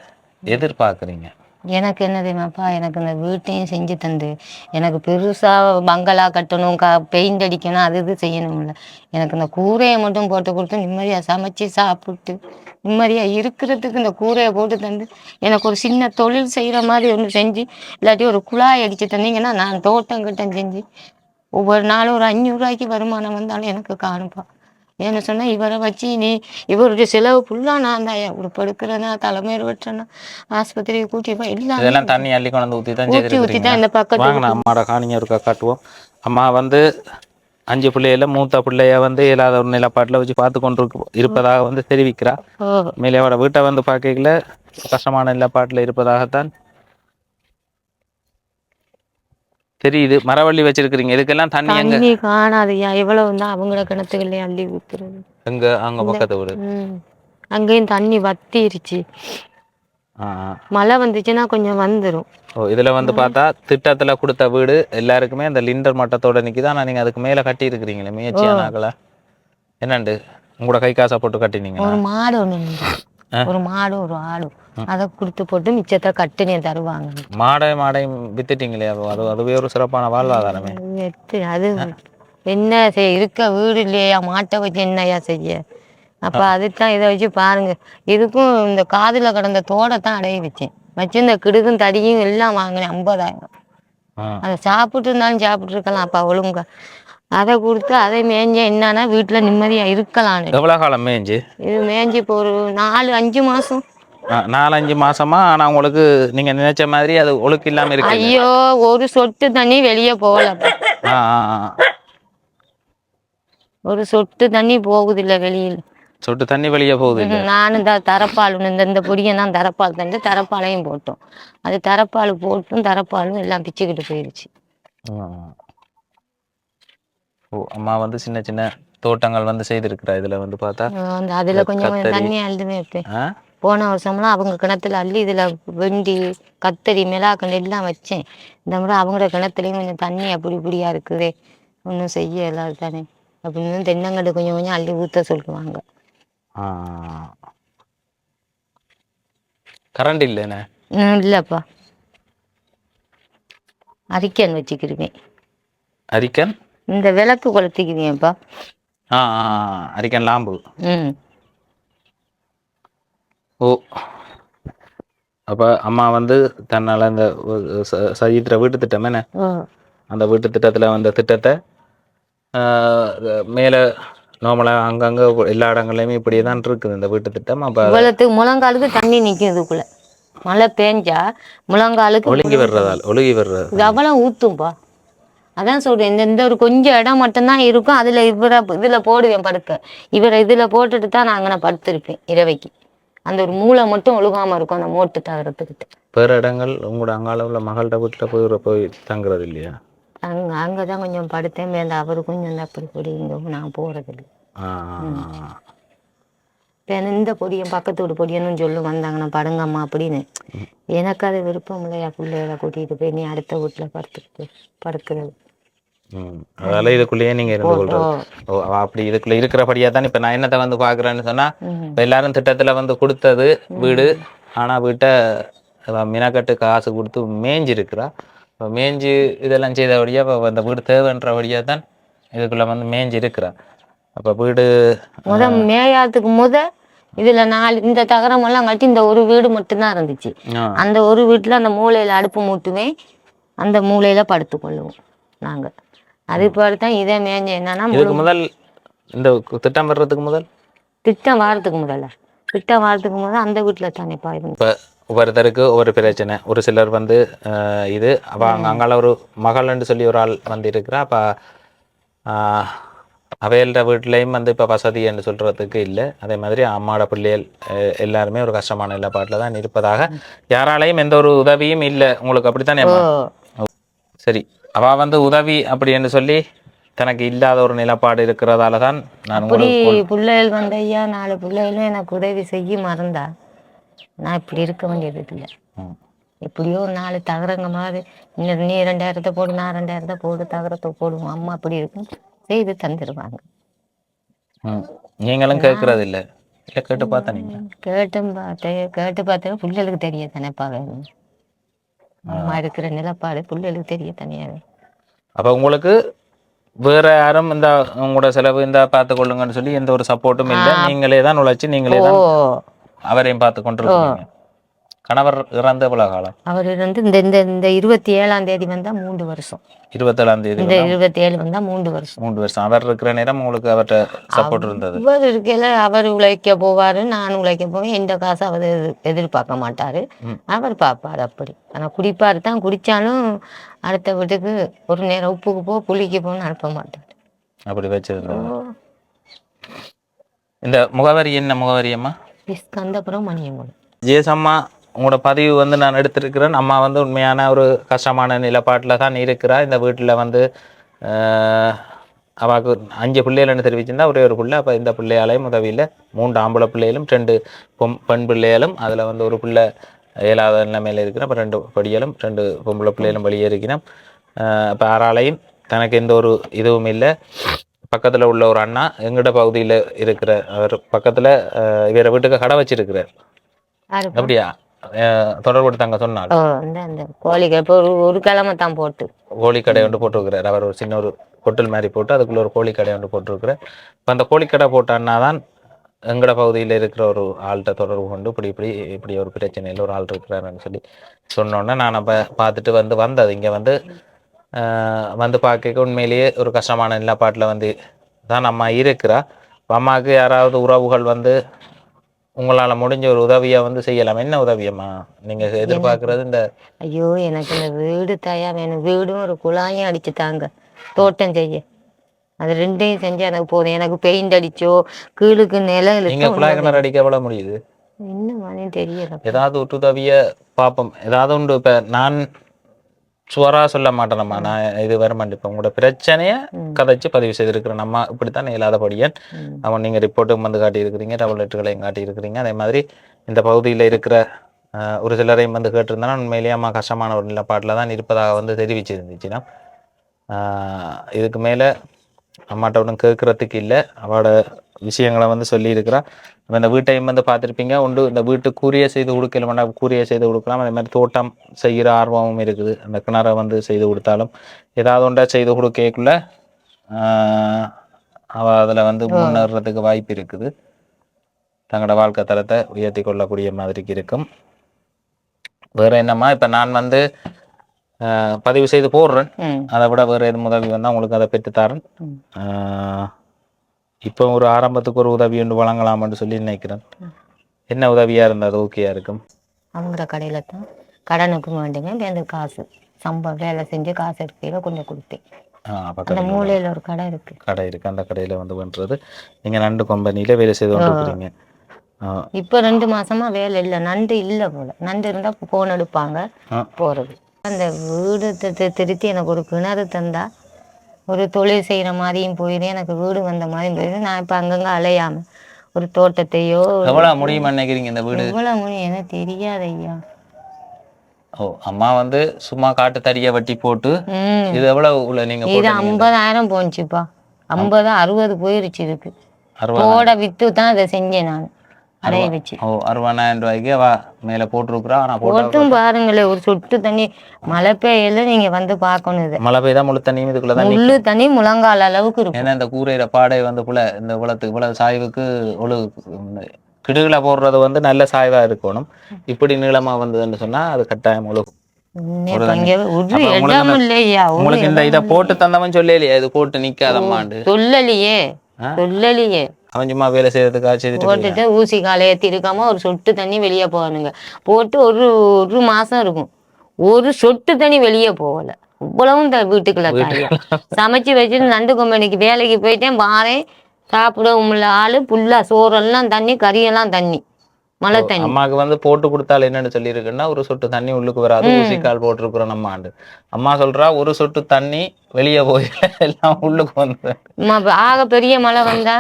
B: எதிர்பார்க்குறீங்க?
A: எனக்கு என்ன தெரியுமாப்பா எனக்கு இந்த வீட்டையும் செஞ்சு தந்து. எனக்கு பெருசாக பங்களா கட்டணும் க பெயிண்ட் அடிக்கணும் அது இது செய்யணும்ல. எனக்கு இந்த கூரையை மட்டும் போட்டு கொடுத்து நிம்மதியாக சமைச்சு சாப்பிட்டு நிம்மதியாக இருக்கிறதுக்கு இந்த கூரையை போட்டு தந்து எனக்கு ஒரு சின்ன தொழில் செய்கிற மாதிரி ஒன்று செஞ்சு இல்லாட்டி ஒரு குழாய் அடித்து தந்தீங்கன்னா நான் தோட்டம் கிட்டம் செஞ்சு ஒவ்வொரு நாளும் ஒரு அஞ்சூறுரூவாய்க்கு வருமானம் வந்தாலும் எனக்கு காணுப்பா ஏன்னு சொன்னா இவரை வச்சு நீ இவருடைய செலவு ஃபுல்லாக நான் தான் உடுப்படுக்கிறேன்னா தலைமையில் வெட்டுறேன்னா ஆஸ்பத்திரிக்கு கூட்டி போய் எல்லாம்
B: இதெல்லாம் தண்ணி அள்ளி கொண்டு ஊற்றி தான்
A: ஊற்றி ஊற்றி தான் இந்த பக்கத்து
B: வாங்க நான் அம்மாவோட காணிங்க இருக்கா காட்டுவோம். அம்மா வந்து அஞ்சு பிள்ளையில மூத்த பிள்ளைய வந்து இல்லாத ஒரு நிலப்பாட்டில் வச்சு பார்த்து கொண்டு இருப்பதாக வந்து தெரிவிக்கிறா. மேலே அவட வீட்டை வந்து பார்க்கல. கஷ்டமான நிலப்பாட்டில் இருப்பதாகத்தான் தெரியுது. மரவள்ளி வச்சிருக்கிறீங்க. இதுக்கெல்லாம் தண்ணி எங்க?
A: தண்ணி காணாதையா எவ்வளவு தான் அவங்கள கிணத்துகளே அள்ளி ஊத்துறது.
B: எங்க? அங்க பக்கத்து
A: ம். அங்கேயும் தண்ணி வத்திருச்சு. மழை வந்துச்சுன்னா கொஞ்சம் வந்துடும்
B: ஓ இதுல வந்து பார்த்தா திட்டத்துல கொடுத்த வீடு எல்லாருக்குமே அந்த லிண்டர் மட்டத்தோட நிக்குது. ஆனா நீங்க அதுக்கு மேல கட்டி இருக்கிறீங்களே முயற்சியானாக்களா என்னண்டு? உங்களோட கை காசை போட்டு கட்டினீங்களா?
A: ஒரு மாடு ஒன்று ஒரு மாடு ஒரு ஆடும் அதை கொடுத்து போட்டு மிச்சத்தை கட்டுனே தருவாங்க.
B: மாடை மாடையும் வித்துட்டீங்களே அது அதுவே ஒரு சிறப்பான வாழ்வாதாரமே.
A: அது எத்து அது என்ன செய்ய இருக்க வீடு இல்லையா? மாட்டை வச்சு என்னையா செய்ய? அப்ப அதுதான் இதை வச்சு பாருங்க. இதுக்கும் இந்த காதுல கிடந்த தோடை தான் அடைய வச்சேன். வச்சு இந்த கிடுகும் தடியும் எல்லாம் வாங்கினேன் ஐம்பதாயிரம். அதை சாப்பிட்டு இருந்தாலும் சாப்பிட்டு இருக்கலாம் அப்ப ஒழுங்கா. அதை கொடுத்து அதை மேய்ஞ்ச என்னன்னா வீட்டுல நிம்மதியா இருக்கலாம்னு
B: எவ்வளவு காலம் மேய்ஞ்சு
A: இது மேய்ஞ்சி இப்போ ஒரு நாலு அஞ்சு மாசம்.
B: ஆ, நாலஞ்சு மாசமா ஆனா உங்களுக்கு நீங்க நினைச்ச மாதிரி அது ஒழுக்கு இல்லாம இருக்கு
A: ஐயோ ஒரு சொட்டு தண்ணி வெளியே போகல. ஒரு சொட்டு தண்ணி போகுது இல்ல வெளியில.
B: சொட்டு தண்ணி வெளியே போகுது
A: நானும் இந்த தரப்பால் இந்த இந்த பொடியை தான் தரப்பால் தந்து தரப்பாலையும் போட்டோம். அது தரப்பால் போட்டும் தரப்பாலும் எல்லாம் பிச்சுக்கிட்டு போயிடுச்சு
B: ஆ. ஓ அம்மா வந்து சின்ன சின்ன தோட்டங்கள் வந்து செய்திருக்கிறா இதுல வந்து பார்த்தா.
A: அதுல கொஞ்சம். தண்ணி
B: ஆ?
A: போன வருஷம்லாம் அவங்க கிணத்துல அள்ளி இதுல வெண்டி கத்தரி மிளகாக்கண்டு எல்லாம் வச்சேன். இந்த முறை அவங்களோட கிணத்துலயும் கொஞ்சம் தண்ணி அப்படி இப்படியா இருக்குதே. ஒன்றும் செய்ய இல்லாது தானே அப்படின்னு தென்னங்கண்டு கொஞ்சம் கொஞ்சம் அள்ளி ஊத்த சொல்லுவாங்க.
B: கரண்ட் இல்லைண்ணே?
A: இல்லப்பா. அரிக்கன் வச்சுக்கிருவேன்.
B: அரிக்கன்
A: இந்த விளக்கு கொளுத்திக்குவேன்ப்பா
B: அரிக்கன் லாம்பு.
A: ம்.
B: ஓ. அப்ப அம்மா வந்து தன்னால இந்த சஜித்ர வீட்டு திட்டம் என்ன? அந்த வீட்டு திட்டத்துல வந்த திட்டத்தை மேல நார்மலா அங்கங்க எல்லா இடங்கள்லயுமே இப்படியே தான் இருக்குது இந்த வீட்டு திட்டம். அப்ப
A: இவ்வளத்துக்கு முழங்காலுக்கு தண்ணி நிக்கும் இதுக்குள்ள மழை பேஞ்சா முழங்காலுக்கு
B: ஒழுங்கி வர்றதால் ஒழுகி வர்றது
A: அவ்வளவு ஊத்தும்பா? அதான் சொல்றேன் இந்த இந்த ஒரு கொஞ்சம் இடம் மட்டும்தான் இருக்கும். அதுல இவரை இதுல போடுவேன் படுக்க இவரை இதுல போட்டுட்டு தான் நான் அங்கே படுத்திருப்பேன் இரவைக்கு. அந்த ஒரு மூளை மட்டும் ஒழுகாம இருக்கும் அந்த மோட்டு தகரத்துக்கிட்ட
B: வேற இடங்கள் உங்களோட அங்கால உள்ள மகள்கிட்ட வீட்டுல போய் போய் தங்குறது இல்லையா?
A: அங்க அங்கதான் கொஞ்சம் படுத்தேன். மேல அவரு கொஞ்சம் அப்படி பொடி இங்க நான்
B: ஆ.
A: இப்போ இந்த பொடியன் பக்கத்து வீட்டு பொடியன்னு சொல்லி வந்தாங்கன்னா படுங்கம்மா அப்படின்னு. எனக்கு அது விருப்பம் இல்லையா பிள்ளைகளை கூட்டிட்டு போய் நீ அடுத்த வீட்டுல படுத்துக்கிட்டு படுக்கிறது.
B: அதால இதுக்குள்ளேயே நீங்க இருந்து கொள்றது. ஓ அப்படி இதுக்குள்ள இருக்கிறபடியா தான் இப்ப நான் என்னத்தை வந்து பாக்குறேன்னு சொன்னா. இப்ப எல்லாரும் திட்டத்துல வந்து கொடுத்தது வீடு. ஆனா வீட்டை மினக்கட்டு காசு கொடுத்து மேய்ஞ்சி இருக்கிறா இப்போ மேய்ஞ்சி இதெல்லாம் செய்தபடியா இப்போ அந்த வீடு தேவைன்றபடியா தான் இதுக்குள்ள வந்து மேய்ஞ்சி இருக்கிறா அப்ப வீடு
A: முத மேயாத்துக்கு முத இதுல நாலு இந்த தகரம் எல்லாம் கட்டி இந்த ஒரு வீடு மட்டும்தான் இருந்துச்சு. அந்த ஒரு வீட்டுல அந்த மூலையில அடுப்பு மூட்டுவேன். அந்த மூலையில படுத்துக்கொள்ளுவோம் நாங்க. அது தான் இதை மேஞ்ச என்னன்னா
B: இதுக்கு முதல் இந்த திட்டம் வர்றதுக்கு முதல்?
A: திட்டம் வாரத்துக்கு முதல்ல. திட்டம் வாரத்துக்கு முதல்ல அந்த வீட்டுல தானே பாருங்க
B: இப்போ ஒவ்வொருத்தருக்கு ஒவ்வொரு பிரச்சனை. ஒரு சிலர் வந்து இது அப்ப அங்க அங்கால ஒரு மகள்னு சொல்லி ஒரு ஆள் வந்து இருக்கிறா அப்ப அவையல்ற வீட்லேயும் வந்து இப்போ வசதின்னு சொல்றதுக்கு இல்லை. அதே மாதிரி அம்மாவோட பிள்ளைகள் எல்லாருமே ஒரு கஷ்டமான நிலப்பாட்டில் தான் இருப்பதாக. யாராலையும் எந்த ஒரு உதவியும் இல்லை. உங்களுக்கு அப்படித்தானே? சரி. அவ வந்து உதவி அப்படின்னு சொல்லி தனக்கு இல்லாத ஒரு நிலப்பாடு இருக்கிறதால தான் நான்
A: இப்படி பிள்ளைகள் வந்த ஐயா நாலு பிள்ளைகளும் எனக்கு உதவி செய்ய மறந்தா. நான் இப்படி இருக்க வேண்டியது இல்லை. எப்படியோ ஒரு நாலு தகரங்க மாதிரி இன்னும் நீ ரெண்டாயிரத்தை போடு நான் ரெண்டாயிரத்தை போடு தகரத்தை போடுவோம். அம்மா அப்படி இருக்கும். செய்து தந்துடுவாங்க.
B: நீங்களும் கேட்கறது இல்லை இல்லை கேட்டு பார்த்தா நீங்க.
A: கேட்டும் பார்த்தேன். கேட்டு பார்த்தேன். பிள்ளைகளுக்கு தெரிய தானேப்பா வேணும். அம்மா இருக்கிற நிலப்பாடு பிள்ளைகளுக்கு தெரிய தனியா வேணும்
B: அப்ப உங்களுக்கு வேற யாரும் இந்த உங்களோட செலவு இந்த பார்த்து கொள்ளுங்கன்னு சொல்லி எந்த ஒரு சப்போர்ட்டும் இல்லை. நீங்களே தான் உழைச்சு நீங்களே தான் அவரையும் பார்த்து கொண்டிருக்கீங்க கணவர் இறந்த எவ்வளவு காலம்?
A: அவர் வந்து இந்த இந்த இந்த இருபத்தி ஏழாம் தேதி வந்தா மூன்று வருஷம்.
B: இருபத்தேழாம் தேதி
A: இந்த இருபத்தி ஏழு வந்தா மூன்று வருஷம்.
B: மூன்று வருஷம். அவர் இருக்கிற நேரம் உங்களுக்கு அவர்கிட்ட சப்போர்ட் இருந்தது?
A: இவர் இருக்கையில அவர் உழைக்க போவாரு நான் உழைக்க போவேன். எந்த காசு அவர் எதிர்- எதிர்பார்க்க மாட்டாரு. அவர் பார்ப்பாரு அப்படி. ஆனா குடிப்பாரு தான். குடிச்சாலும் அடுத்த வீட்டுக்கு ஒரு நேரம் உப்புக்கு போ புளிக்கு போன்னு அனுப்ப மாட்டாரு.
B: அப்படி வச்சிருந்தது இந்த முகவரி என்ன முகவரி அம்மா?
A: ஸ்கந்தபுரம் மணியங்குளம்.
B: ஜேசம்மா உங்களோட பதிவு வந்து நான் எடுத்திருக்கிறேன். அம்மா வந்து உண்மையான ஒரு கஷ்டமான நிலப்பாட்டில் தான் இருக்கிறா. இந்த வீட்டில் வந்து அவாக்கு அஞ்சு பிள்ளைகள்னு தெரிவிச்சிருந்தா ஒரே ஒரு பிள்ளை. அப்போ இந்த பிள்ளையாலையும் உதவியில் மூன்று ஆம்பளை பிள்ளைகளும் ரெண்டு பொம் பெண் பிள்ளைகளும் அதில் வந்து ஒரு பிள்ளை ஏழாவது நிலைமையில் இருக்கிற அப்போ ரெண்டு படிகளும் ரெண்டு பொம்பளை பிள்ளைகளும் வெளியே இருக்கிறோம் இப்போ ஆறாலையும் தனக்கு எந்த ஒரு இதுவும் இல்லை. பக்கத்தில் உள்ள ஒரு அண்ணா எங்கட பகுதியில் இருக்கிற அவர் பக்கத்தில் இவரை வீட்டுக்கு கடை வச்சிருக்கிறார்? அப்படியா? தொடர்பு தாங்க
A: கோழிக்கு இப்போ ஒரு ஒரு கிழமை தான் போட்டு.
B: கோழிக்கடை ஒன்று போட்டிருக்கிறார். அவர் ஒரு சின்ன ஒரு கொட்டல் மாதிரி போட்டு அதுக்குள்ள ஒரு கோழிக்கடை ஒன்று போட்டிருக்கிறார். இப்போ அந்த கோழிக்கடை போட்ட அண்ணா தான் எங்கட பகுதியில் இருக்கிற ஒரு ஆள்கிட்ட தொடர்பு கொண்டு இப்படி இப்படி இப்படி ஒரு பிரச்சனையில் ஒரு ஆள் இருக்கிறாருன்னு சொல்லி சொன்னோன்னே நான் அப்போ பார்த்துட்டு வந்து வந்தது. இங்கே வந்து வந்து பார்க்க உண்மையிலேயே ஒரு கஷ்டமான நிலப்பாட்டில் வந்து தான் அம்மா இருக்கிறா. அம்மாவுக்கு யாராவது உறவுகள் வந்து உங்களால் முடிஞ்ச ஒரு உதவியை வந்து செய்யலாம். என்ன உதவியம்மா நீங்கள் எதிர்பார்க்கறது இந்த
A: ஐயோ எனக்கு இந்த வீடு தயா வேணும். வீடும் ஒரு குழாயும் அடிச்சு தாங்க. தோட்டம் செய்ய. அது ரெண்டையும் செஞ்சா எனக்கு போதும். எனக்கு பெயிண்ட் அடிச்சோ கீழுக்கு நிலம்
B: நீங்க குழாய் கிணறு அடிக்க எவ்வளவு முடியுது?
A: என்ன மாதிரி தெரியல.
B: ஏதாவது ஒரு உதவிய பார்ப்போம். ஏதாவது உண்டு இப்ப நான் சுவரா சொல்ல மாட்டேனம்மா நான் இது வர மாட்டேன் இப்ப உங்களோட பிரச்சனைய கதைச்சு பதிவு செய்திருக்கிறேன். நம்ம இப்படித்தான் இயலாதபடியன்
A: ம்.
B: அவன் நீங்க ரிப்போர்ட்டும் வந்து காட்டி இருக்கிறீங்க டபுள் லெட்டர்களையும் காட்டி இருக்கிறீங்க அதே மாதிரி இந்த பகுதியில் இருக்கிற ஒரு சிலரையும் வந்து கேட்டிருந்தேன்னா உண்மையிலேயே அம்மா கஷ்டமான ஒரு நிலப்பாட்டில் தான் இருப்பதாக வந்து தெரிவிச்சிருந்துச்சுன்னா ஆஹ், இதுக்கு மேலே அம்மாட்ட ஒன்றும் கேட்கறதுக்கு இல்லை. அவளோட விஷயங்களை வந்து சொல்லியிருக்கிறா. அப்ப இந்த வீட்டையும் வந்து பார்த்துருப்பீங்க. உண்டு இந்த வீட்டு கூரிய செய்து கொடுக்கல கூரிய செய்து கொடுக்கலாம். அதே மாதிரி தோட்டம் செய்கிற ஆர்வமும் இருக்குது. அந்த கிணறை வந்து செய்து கொடுத்தாலும் ஏதாவது ஒன்றா செய்து கொடுக்கக்குள்ள அவள் அதில் வந்து முன்னேறதுக்கு வாய்ப்பு இருக்குது. தங்களோட வாழ்க்கை தரத்தை உயர்த்தி கொள்ளக்கூடிய மாதிரிக்கு இருக்கும். வேற என்னம்மா இப்போ நான் வந்து ஆஹ், பதிவு செய்து போடுறேன். அதை விட வேறு எதுவும் உதவி வந்தால் உங்களுக்கு அதை பெற்றுத்தாரேன். இப்போ ஒரு ஆரம்பத்துக்கு ஒரு உதவி ஒன்று வழங்கலாம்னு சொல்லி நினைக்கிறேன். என்ன உதவியாக இருந்தால் அது ஓகேயா இருக்கும்?
A: அவங்கள கடையில தான். கடனுக்கு வேண்டுங்க. இந்த காசு. சம்பளம் வேலை செஞ்சு காசு எடுக்கையில கொஞ்சம் கொடுத்தேன். அந்த மூலையில ஒரு கடை இருக்கு.
B: கடை இருக்குது அந்த கடையில் வந்து பண்ணுறது நீங்கள் நண்டு கம்பெனியில் வேலை செய்து ஆ.
A: இப்ப ரெண்டு மாசமா வேலை இல்லை. நண்டு இல்லை போல. நண்டு இருந்தா போன் எடுப்பாங்க. போறது. அந்த வீடு திருத்தி எனக்கு ஒரு கிணறு தந்தா ஒரு தொழில் செய்யற மாதிரியும் போயிடும் எனக்கு வீடு வந்த மாதிரியும் போயிடும் நான் இப்ப அங்கங்க அலையாம ஒரு தோட்டத்தையோ
B: எவ்வளோ முடியுமா நினைக்கிறீங்க இந்த வீடு?
A: எவ்வளவு முடியும் எனக்கு தெரியாது ஐயா
B: ஓ அம்மா வந்து சும்மா காட்டு தறியை வெட்டி போட்டு இது எவ்வளோ உள்ள நீங்கள்
A: இது ஐம்பதாயிரம் போச்சுப்பா. ஐம்பது அறுபது போயிருச்சு இதுக்கு.
B: அறுபது
A: போட வித்து தான் இதை செஞ்சேன் நான். அடைய வச்சு.
B: ஓ அறுபதாயிரம் ரூபாய்க்கு அவ மேலே போட்டிருக்குறா? போட்டு
A: போட்டும் பாருங்களேன் ஒரு சொட்டு தண்ணி. மழை பெய்யல நீங்க வந்து பார்க்கணும் இதை.
B: மழை பெய்தா முழு தண்ணியும் இதுக்குள்ள தான்
A: முள்ளு தண்ணி முழங்கால் அளவுக்கு இருக்கும்.
B: ஏன்னா இந்த கூரையில பாடை வந்து புல இந்த குளத்துக்கு புல சாய்வுக்கு ஒழு கிடுகுல போடுறது வந்து நல்ல சாய்வா இருக்கணும். இப்படி நீளமா வந்ததுன்னு சொன்னா அது கட்டாயம் ஒழுகும். உங்களுக்கு இந்த இதை போட்டு தந்தவன் சொல்லலையே இது போட்டு நிக்காதம்மாண்டு.
A: சொல்லலையே? சொல்லலையே.
B: அவன் சும்மா வேலை செய்யறதுக்காக செய்துட்டு
A: ஊசி காலை ஏத்தி இருக்காம ஒரு சொட்டு தண்ணி வெளியே போகணுங்க போட்டு ஒரு ஒரு மாசம் இருக்கும். ஒரு சொட்டு தண்ணி வெளியே போகல. இவ்வளவும் வீட்டுக்குள்ள சமைச்சு வச்சுட்டு நண்டு கம்பெனிக்கு வேலைக்கு போயிட்டேன். வாரேன். சாப்பிடவும் இல்லை ஆளு புல்லா சோறெல்லாம் தண்ணி கறியெல்லாம் தண்ணி. மழை தண்ணி.
B: அம்மாக்கு வந்து போட்டு கொடுத்தால் என்னன்னு சொல்லியிருக்குன்னா ஒரு சொட்டு தண்ணி உள்ளுக்கு வராது. ஊசிக்கால் போட்டிருக்கிறோம் நம்ம ஆண்டு அம்மா சொல்றா ஒரு சொட்டு தண்ணி வெளியே போய் எல்லாம் உள்ளுக்கு வந்து
A: ஆக பெரிய மழை வந்தா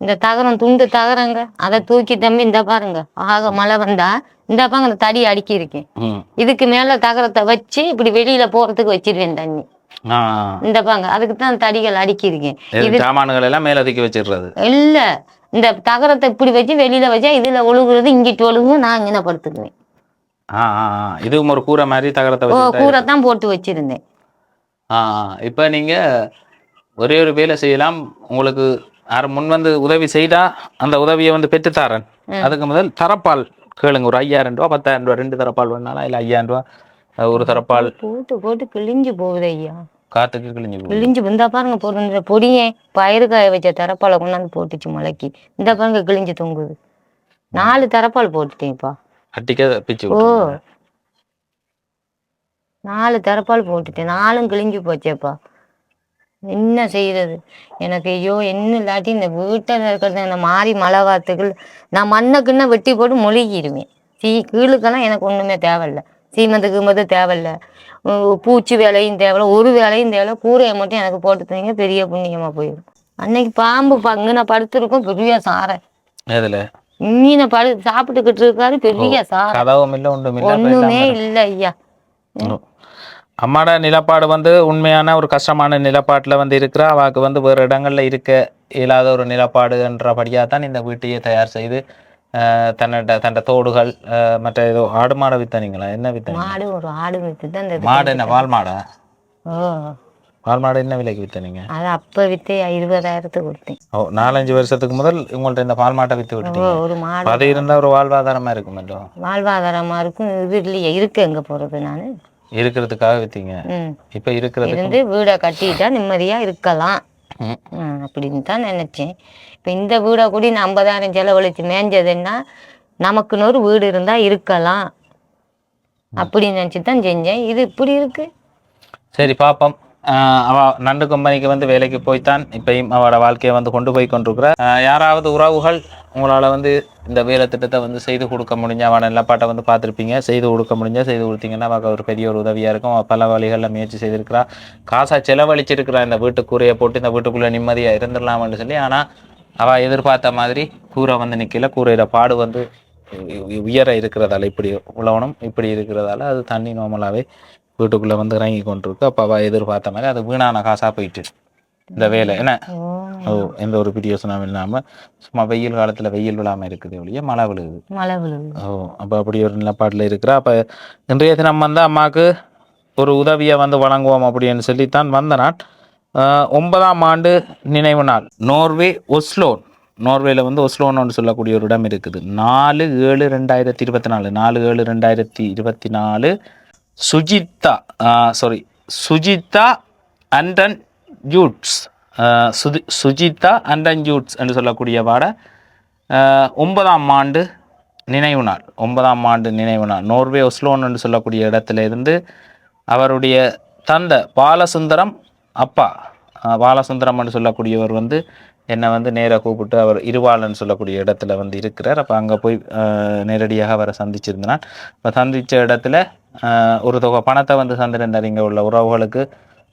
A: இந்த தகரம் துண்டு தகரங்க அதை தூக்கி தம்பி இந்த பாருங்க ஆக மழை வந்தா இந்த பாருங்க இந்த தடி அடுக்கி இருக்கேன். இதுக்கு மேல தகரத்தை வச்சு இப்படி வெளியில போறதுக்கு வச்சிருவேன் தண்ணி. இந்த பாங்க அதுக்கு தான் தடிகள் அடுக்கி இருக்கேன்
B: இது சாமான்கள் எல்லாம் மேல தூக்கி வச்சிடுறது?
A: இல்ல இந்த தகரத்தை இப்படி வச்சு வெளியில வச்சா இதுல ஒழுகுறது இங்கிட்டு ஒழுகும் நான் இங்கே படுத்துக்குவேன்.
B: இதுவும் ஒரு கூரை மாதிரி தகரத்தை
A: கூரை தான் போட்டு வச்சிருந்தேன்.
B: இப்போ நீங்க ஒரே ஒரு வேலை செய்யலாம் உங்களுக்கு யார் முன் வந்து உதவி செய்தா அந்த உதவியை வந்து பெற்றுத்தாரன். அதுக்கு முதல் தரப்பால் கேளுங்க ஒரு ஐயாயிரம் ரூபா பத்தாயிரம் ரூபா ரெண்டு தரப்பால் வேணாலும் இல்லை ஐயாயிரம் ரூபா ஒரு தரப்பால்.
A: போட்டு போட்டு கிழிஞ்சு போகுது ஐயா.
B: காத்துக்கு கிழிஞ்சு
A: கிழிஞ்சு இந்த பாருங்க இந்த பொடியே பயிறு காய வச்ச தரப்பாலை கொண்டாந்து போட்டுச்சு முளைக்கு இந்த பாருங்க கிழிஞ்சு தொங்குது. நாலு தரப்பால் போட்டுட்டேன்ப்பா.
B: அட்டிக்க பிச்சு
A: ஓ. நாலு தரப்பால் போட்டுட்டேன். நாலும் கிழிஞ்சு போச்சேப்பா. என்ன செய்யறது எனக்கு ஐயோ என்ன இல்லாட்டி இந்த வீட்டில் இருக்கிறது இந்த மாறி மழை வாத்துகள் நான் மண்ணுக்குன்னு வெட்டி போட்டு மொழிகிடுவேன் சீ கீழுக்கெல்லாம் எனக்கு ஒன்றுமே தேவையில்ல. சீமந்து கீமது தேவையில்ல. பூச்சி வேலையும் தேவையில்ல. ஒரு வேலையும் தேவையில்ல. கூரையை மட்டும் எனக்கு போட்டு தந்தீங்க பெரிய புண்ணியமா போயிடும். அன்னைக்கு பாம்பு பங்குன படுத்திருக்கும். பெரிய சாரை. மீன படு சாப்பிட்டுக்கிட்டு இருக்காரு. பெரிய சாரை.
B: ஒன்றும் இல்லை
A: ஒண்ணுமே இல்ல ஐயா.
B: அம்மாட நிலப்பாடு வந்து உண்மையான ஒரு கஷ்டமான நிலப்பாட்டில் வந்து இருக்கிறா. அவாக்கு வந்து வேறு இடங்கள்ல இருக்க இயலாத ஒரு நிலப்பாடுன்றபடியாக தான் இந்த வீட்டையே தயார் செய்து தன்னோட தன்னோட தோடுகள் மற்ற ஏதோ ஆடு மாடை வித்தனீங்களா? என்ன வித்தனீங்க?
A: மாடு ஒரு ஆடு வித்து
B: மாடு என்ன பால் மாடா? பால் மாடு என்ன விலைக்கு வித்தனீங்க?
A: அது அப்ப வித்து இருபதாயிரத்துக்கு கொடுத்தேன்.
B: ஓ நாலஞ்சு வருஷத்துக்கு முதல் உங்கள்ட்ட இந்த பால் மாட்டை வித்து விட்டீங்க
A: ஒரு மாடு
B: அது இருந்தால் ஒரு வாழ்வாதாரமா இருக்குமല്ലോ
A: வாழ்வாதாரமா இருக்கும். இது இல்லையே இருக்கு எங்க போறது நானு?
B: இருக்கிறதுக்காக வித்தீங்க. இப்போ இருக்கிறது
A: இருந்து வீடை கட்டிட்டா நிம்மதியா இருக்கலாம். அப்படின்னு தான் நினைச்சேன். இப்ப இந்த வீடை கூடி நான் ஐம்பதாயிரம் செலவழிச்சு மேய்ஞ்சதுன்னா நமக்குன்னு ஒரு வீடு இருந்தா இருக்கலாம். அப்படின்னு நினைச்சு தான் செஞ்சேன். இது இப்படி இருக்கு.
B: சரி பாப்போம். அவள் நண்டு கம்பெனிக்கு வந்து வேலைக்கு போய்த்தான். இப்பயும் அவளோட வாழ்க்கையை வந்து கொண்டு போய் கொண்டிருக்கிற யாராவது உறவுகள் உங்களால் வந்து இந்த வேலை திட்டத்தை வந்து செய்து கொடுக்க முடிஞ்ச அவனை நிலப்பாட்டை வந்து பார்த்துருப்பீங்க. செய்து கொடுக்க முடிஞ்சால் செய்து கொடுத்தீங்கன்னா அவளுக்கு ஒரு பெரிய ஒரு உதவியாக இருக்கும். அவள் பல வழிகளில் முயற்சி செய்திருக்கிறா. காசாக செலவழிச்சிருக்கிறான் இந்த வீட்டுக்கூரையை போட்டு இந்த வீட்டுக்குள்ளே நிம்மதியாக இருந்துடலாம்னு சொல்லி ஆனால் அவள் எதிர்பார்த்த மாதிரி கூரை வந்து நிற்கல கூரையிட பாடு வந்து உயர இருக்கிறதால இப்படி உழவனும் இப்படி இருக்கிறதால அது தண்ணி நோமலாகவே வீட்டுக்குள்ளே வந்து இறங்கி கொண்டிருக்கு. அப்போ அவள் எதிர்பார்த்த மாதிரி அது வீணான காசாக போயிட்டு இந்த வேலை. என்ன?
A: ஓ.
B: எந்த ஒரு பிரியோசனம் இல்லாமல் சும்மா வெயில் காலத்தில் வெயில் விழாமல் இருக்குது ஒழிய மழை விழுகுது.
A: மழை விழுது
B: ஓ அப்போ அப்படி ஒரு நிலப்பாட்டில் இருக்கிறா. அப்போ இன்றைய தினம் வந்து அம்மாவுக்கு ஒரு உதவியை வந்து வழங்குவோம் அப்படின்னு சொல்லித்தான் வந்த நாள். ஒன்பதாம் ஆண்டு நினைவு நாள். நோர்வே ஒஸ்லோன் நோர்வேல வந்து ஒஸ்லோன்னு சொல்லக்கூடிய ஒரு இடம் இருக்குது. நாலு ஏழு ரெண்டாயிரத்தி இருபத்தி நாலு. நாலு ஏழு ரெண்டாயிரத்தி இருபத்தி நாலு சுஜிதா சாரி சுஜிதா அண்டன் ஜூட்ஸ் சுதி சுஜிதா அண்டன் ஜூட்ஸ் என்று சொல்லக்கூடிய பாட ஒன்பதாம் ஆண்டு நினைவு நாள். ஒன்பதாம் ஆண்டு நினைவு நாள். நோர்வே ஒஸ்லோன் என்று சொல்லக்கூடிய இடத்துல இருந்து அவருடைய தந்தை பாலசுந்தரம் அப்பா பாலசுந்தரம் என்று சொல்லக்கூடியவர் வந்து என்னை வந்து நேராக கூப்பிட்டு அவர் இருவாளன் சொல்லக்கூடிய இடத்துல வந்து இருக்கிறார். அப்போ அங்கே போய் நேரடியாக அவரை சந்திச்சிருந்தனால் இப்போ சந்தித்த இடத்துல ஒரு தொகை பணத்தை வந்து சந்திருந்தார் இங்கே உள்ள உறவுகளுக்கு.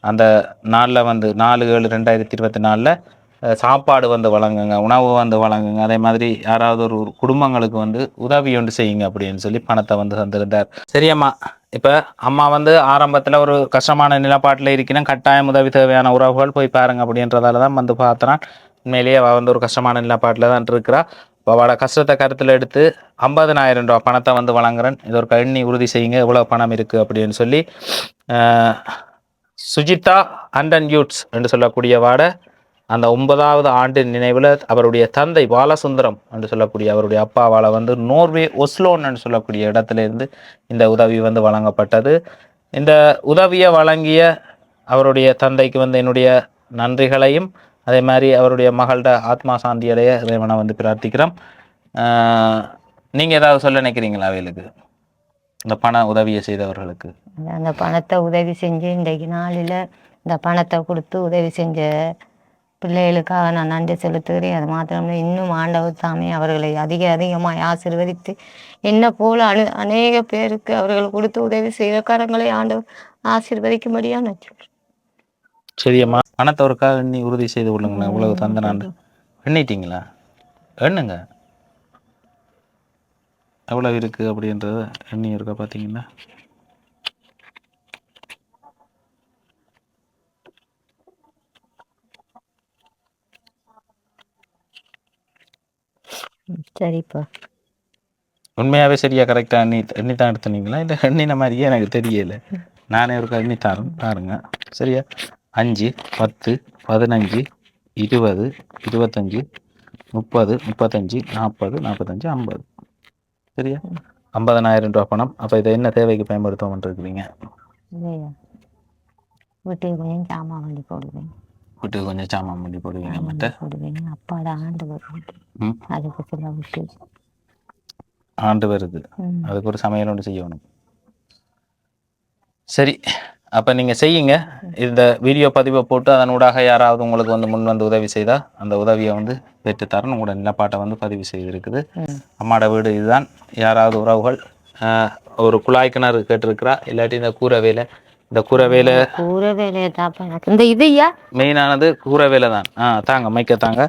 B: அந்த நாளில் வந்து நாலு ஏழு ரெண்டாயிரத்தி இருபத்தி நாலில் சாப்பாடு வந்து வழங்குங்க உணவு வந்து வழங்குங்க. அதே மாதிரி யாராவது ஒரு குடும்பங்களுக்கு வந்து உதவி ஒன்று செய்யுங்க அப்படின்னு சொல்லி பணத்தை வந்து தந்திருந்தார் சரியம்மா இப்போ அம்மா வந்து ஆரம்பத்தில் ஒரு கஷ்டமான நிலப்பாட்டில் இருக்கணும் கட்டாயம் உதவி தேவையான உறவுகள் போய் பாருங்க அப்படின்றதால தான் வந்து பார்த்தனான் உண்மையிலேயே அவள் வந்து ஒரு கஷ்டமான நிலப்பாட்டில் தான் இருக்கிறா. இப்போ அவளோட கஷ்டத்தை கருத்தில் எடுத்து ஐம்பதனாயிரம் ரூபா பணத்தை வந்து வழங்குறேன். இது ஒரு எண்ணி உறுதி செய்யுங்க. எவ்வளோ பணம் இருக்குது அப்படின்னு சொல்லி சுஜிதா அண்டன் யூட்ஸ் என்று சொல்லக்கூடிய வாட அந்த ஒன்பதாவது ஆண்டு நினைவில் அவருடைய தந்தை பாலசுந்தரம் என்று சொல்லக்கூடிய அவருடைய அப்பாவால் வந்து நோர்வே ஒஸ்லோன் என்று சொல்லக்கூடிய இடத்துல இருந்து இந்த உதவி வந்து வழங்கப்பட்டது. இந்த உதவியை வழங்கிய அவருடைய தந்தைக்கு வந்து என்னுடைய நன்றிகளையும் அதே மாதிரி அவருடைய மகள்கிட்ட ஆத்மா சாந்தியடைய இறைவனை வந்து பிரார்த்திக்கிறோம். நீங்கள் ஏதாவது சொல்ல நினைக்கிறீங்களா அவைகளுக்கு இந்த பண உதவியை செய்தவர்களுக்கு.
A: அந்த பணத்தை உதவி செஞ்சு இன்றைக்கு நாளில் இந்த பணத்தை கொடுத்து உதவி செஞ்ச பிள்ளைகளுக்காக நான் நன்றி செலுத்துகிறேன். அது மாத்திரமில்லை இன்னும் ஆண்டவர் தாமே அவர்களை அதிக அதிகமாக ஆசீர்வதித்து என்ன போல அனு அநேக பேருக்கு அவர்கள் கொடுத்து உதவி செய்த கரங்களை ஆண்டவர் ஆசீர்வதிக்கும்படியாக நான் சொல்றேன்
B: சரியம்மா. பணத்தை ஒருக்கா எண்ணி உறுதி செய்து கொள்ளுங்கண்ணா இவ்வளவு தந்த நான். எண்ணிட்டீங்களா? எண்ணுங்க. எவ்வளவு இருக்கு அப்படின்றத எண்ணி இருக்கா பார்த்தீங்கன்னா
A: சரிப்பா.
B: உண்மையாகவே சரியா கரெக்டாக எண்ணி எண்ணி தான் எடுத்துனீங்களா? இல்லை எண்ணின மாதிரியே எனக்கு தெரியல. நானே ஒரு எண்ணி தரேன் பாருங்க. சரியா? அஞ்சு பத்து பதினஞ்சு இருபது இருபத்தஞ்சு முப்பது முப்பத்தஞ்சு நாற்பது நாற்பத்தஞ்சு ஐம்பது. சரியா? ஐம்பதனாயிரம் ரூபா பணம். அப்போ இதை என்ன தேவைக்கு பயன்படுத்துவோம்னு இருக்கிறீங்க?
A: வீட்டுக்கு கொஞ்சம் சாமான் வண்டி போடுவேன்.
B: வீட்டுக்கு கொஞ்சம் சாமான் பண்ணி போடுவீங்க மற்ற
A: போடுவேன். அப்பாட ஆண்டு வரும் அதுக்கு சில விட்டு
B: ஆண்டு வருது. அதுக்கு ஒரு சமையல் ஒன்று செய்யணும். சரி. அப்போ நீங்கள் செய்யுங்க. இந்த வீடியோ பதிவை போட்டு அதனூடாக யாராவது உங்களுக்கு வந்து முன் வந்து உதவி செய்தால் அந்த உதவியை வந்து பெற்று தரணும் உங்களோட நிலப்பாட்டை வந்து பதிவு செய்திருக்குது. அம்மாட வீடு இதுதான். யாராவது உறவுகள் ஆஹ், ஒரு குழாய் கிணறு கேட்டிருக்கிறா இல்லாட்டி இந்த கூரை வேலை இந்த கூரை வேலை
A: கூரை வேலையை இந்த இது
B: மெயினானது கூரை வேலை தான் ஆ தாங்க மைக்க தாங்க.